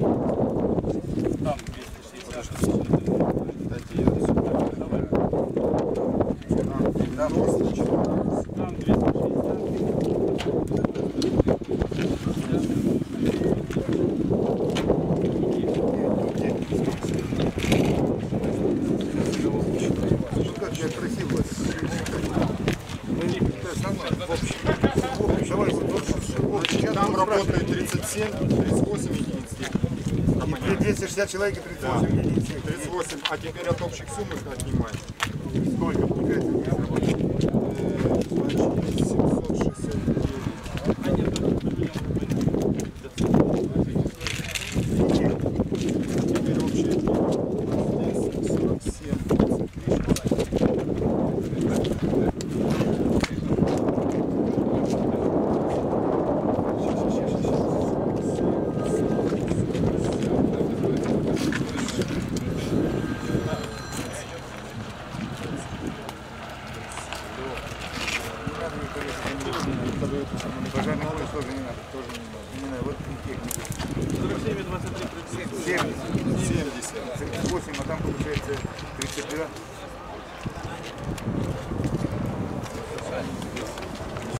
Там 260. Дайте я сюда. Да, просто Там 260. как я. Давай, вот, вот, Там работает 37, 38 единиц. 260 человек и 38 Да. единиц. 38, а теперь от общих сумм их отнимаем. Сколько получается? Пожарный поезд тоже не надо, тоже не надо. Не надо, вот техника. 47 и 23, 37. 70, 70. 38, а там получается 32.